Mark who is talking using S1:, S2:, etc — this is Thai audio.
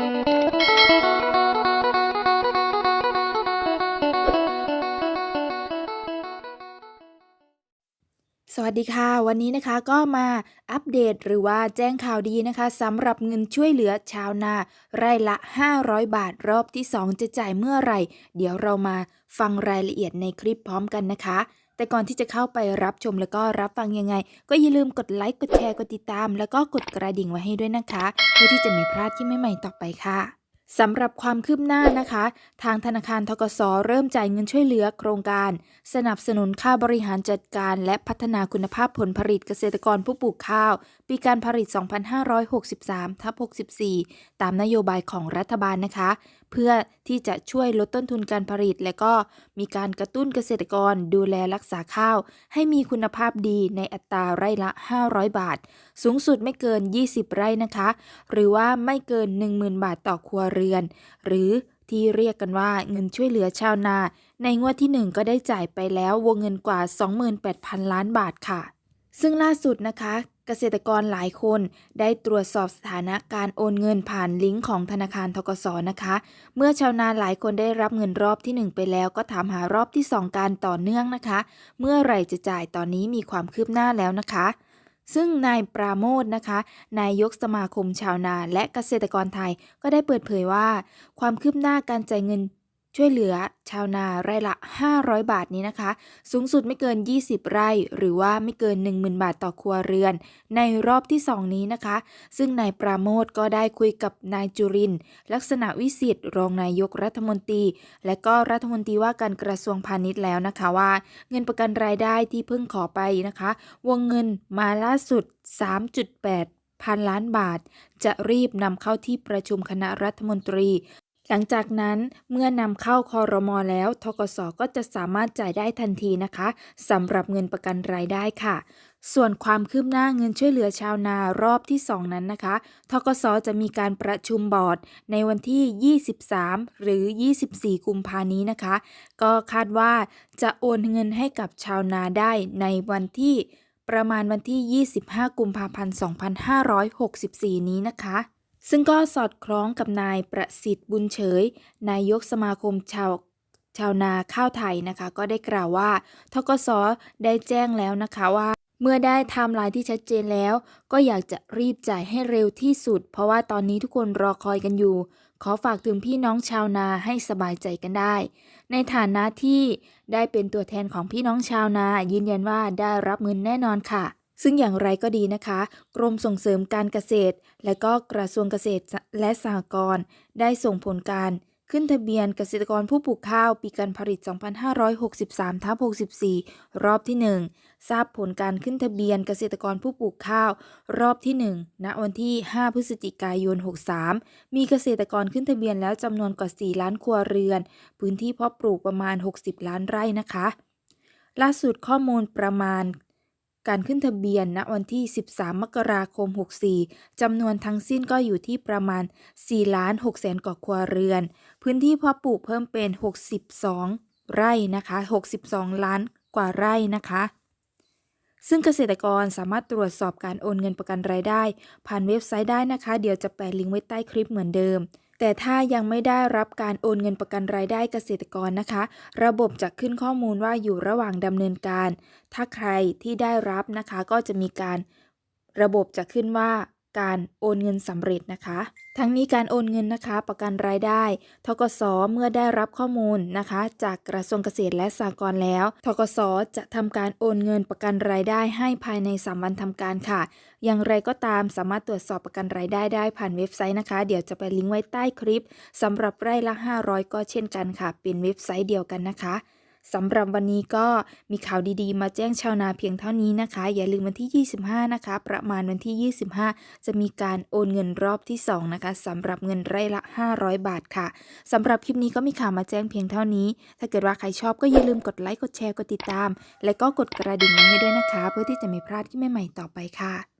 S1: สวัสดีค่ะ วันนี้นะคะก็มาอัปเดตหรือว่าแจ้งข่าวดีนะคะสำหรับเงินช่วยเหลือชาวนาไร่ละ 500 บาทรอบที่ 2 จะจ่ายเมื่อไหร่ เดี๋ยวเรามาฟังรายละเอียดในคลิปพร้อมกันนะคะ แต่ก่อนที่จะเข้าไปรับชมแล้วก็รับฟังยังไง ก็อย่าลืมกดไลค์กดแชร์กดติดตาม แล้วก็กดกระดิ่งไว้ให้ด้วยนะคะ เพื่อที่จะไม่พลาดที่ใหม่ๆต่อไปค่ะสำหรับความคืบหน้านะคะ ทางธนาคารทกสเริ่มจ่ายเงินช่วยเหลือโครงการ สนับสนุนค่าบริหารจัดการ และพัฒนาคุณภาพผลผลิตเกษตรกรผู้ปลูกข้าว ปีการผลิต 2563ทับ64 ตามนโยบายของรัฐบาลนะคะ เพื่อที่จะช่วยลดต้นทุนการผลิต และก็มีการกระตุ้นเกษตรกรดูแลรักษาข้าว ให้มีคุณภาพดีในอัตราไร่ละ 500 บาท สูงสุดไม่เกิน 20 ไร่นะคะ หรือว่าไม่เกิน 10,000 บาทต่อครัวเรือน หรือที่เรียกกันว่าเงินช่วยเหลือชาวนา ในงวดที่ 1 ก็ได้จ่ายไปแล้ววงเงินกว่า 28,000 ล้านบาทค่ะ ซึ่งล่าสุดนะคะ เกษตรกรหลายคนได้ตรวจสอบสถานะการโอนเงินผ่านลิงก์ของธนาคารทกสนะคะ เมื่อชาวนาหลายคนได้รับเงินรอบที่ 1 ไปแล้วก็ถามหารอบที่ 2 การต่อเนื่องนะคะ เมื่อไหร่จะจ่ายตอนนี้มีความคืบหน้าแล้วนะคะซึ่งนายปราโมทนะคะ นายกสมาคมชาวนาและเกษตรกรไทยก็ได้เปิดเผยว่า ความคืบหน้าการจ่ายเงิน ช่วยเหลือชาวนาไร่ละ 500 บาทนี้นะคะ สูงสุดไม่เกิน 20 ไร่ หรือว่าไม่เกิน 10,000 บาทต่อครัวเรือน ในรอบที่ 2 นี้นะคะ ซึ่งนายปราโมทก็ได้คุยกับนายจุริน ลักษณะวิสิทธิ์รองนายกรัฐมนตรี และก็รัฐมนตรีว่าการกระทรวงพาณิชย์แล้วนะคะว่า เงินประกันรายได้ที่เพิ่งขอไปนะคะ วงเงินมาล่าสุด 3.8 พันล้านบาท จะรีบนำเข้าที่ประชุมคณะรัฐมนตรี หลังจากนั้นเมื่อนำเข้าคอรมอแล้วทกสก็จะสามารถจ่ายได้ทันทีนะคะสำหรับเงินประกันรายได้ค่ะ ส่วนความคืบหน้าเงินช่วยเหลือชาวนารอบที่ 2 นั้นนะคะทกสจะมีการประชุมบอร์ดในวันที่ 23 หรือ 24 กุมภานี้นะคะ ก็คาดว่าจะโอนเงินให้กับชาวนาได้ในวันที่ประมาณวันที่ 25 กุมภาพันธ์ 2564 นี้นะคะ ซึ่งก็สอดคล้องกับนายประสิทธิ์บุญเฉย นายกสมาคมชาวชาวนาข้าวไทยนะคะ ก็ได้กล่าวว่าทกสได้แจ้งแล้วนะคะว่า เมื่อได้ไทม์ไลน์ที่ชัดเจนแล้ว ก็อยากจะรีบจ่ายให้เร็วที่สุด เพราะว่าตอนนี้ทุกคนรอคอยกันอยู่ ขอฝากถึงพี่น้องชาวนาให้สบายใจกันได้ ในฐานะที่ได้เป็นตัวแทนของพี่น้องชาวนายืนยันว่าได้รับเงินแน่นอนค่ะ ซึ่งอย่างไรก็ดีนะคะ กรมส่งเสริมการเกษตร และก็กระทรวงเกษตรและสหกรณ์ได้ส่งผลการขึ้นทะเบียนเกษตรกรผู้ปลูกข้าวปีการผลิต 2563ทับ64 รอบที่ 1 ทราบผลการขึ้นทะเบียนเกษตรกรผู้ปลูกข้าว รอบที่ 1 ณ วันที่ 5 พฤศจิกายน 63 มีเกษตรกรขึ้นทะเบียนแล้วจำนวนกว่า 4 ล้านครัวเรือน พื้นที่เพาะปลูกประมาณ 60 ล้านไร่นะคะ ล่าสุดข้อมูลประมาณ การขึ้นทะเบียนณวันที่ 13 มกราคม 64 จำนวนทั้งสิ้นก็อยู่ที่ประมาณ 4 ล้าน6แสนกว่าครัวเรือน พื้นที่เพาะปลูกเพิ่มเป็น 62 ไร่นะคะ 62 ล้านกว่าไร่นะคะ ซึ่งเกษตรกรสามารถตรวจสอบการโอนเงินประกันรายได้ ผ่านเว็บไซต์ได้นะคะ เดี๋ยวจะแปะลิงก์ไว้ใต้คลิปเหมือนเดิม แต่ถ้ายังไม่ได้รับการโอนเงินประกันรายได้เกษตรกรนะคะ ระบบจะขึ้นข้อมูลว่าอยู่ระหว่างดำเนินการ ถ้าใครที่ได้รับนะคะก็จะมีการระบบจะขึ้นว่า การโอนเงินสำเร็จนะคะ ทั้งนี้การโอนเงินนะคะ ประกันรายได้ทกสเมื่อได้รับข้อมูลนะคะ จากกระทรวงเกษตรและสหกรณ์แล้วทกสจะทำการโอนเงินประกันรายได้ให้ภายใน 3 วันทำการค่ะ อย่างไรก็ตามสามารถตรวจสอบประกันรายได้ได้ผ่านเว็บไซต์นะคะ เดี๋ยวจะไปลิงก์ไว้ใต้คลิปสำหรับไร่ละ 500 ก็เช่นกันค่ะ เป็นเว็บไซต์เดียวกันนะคะ สำหรับวันนี้ก็มีข่าวดีๆ มาแจ้งชาวนาเพียงเท่านี้นะคะ อย่าลืมวันที่ 25 นะคะ ประมาณวันที่ 25 จะมีการโอนเงินรอบที่ 2 นะคะสำหรับเงินไร่ละ 500 บาทค่ะสำหรับคลิปนี้ก็มีข่าวมาแจ้งเพียงเท่านี้ ถ้าเกิดว่าใครชอบก็อย่าลืมกดไลค์กดแชร์กดติดตาม และก็กดกระดิ่งไว้ให้ด้วยนะคะ เพื่อที่จะไม่พลาดที่ใหม่ๆต่อไปค่ะ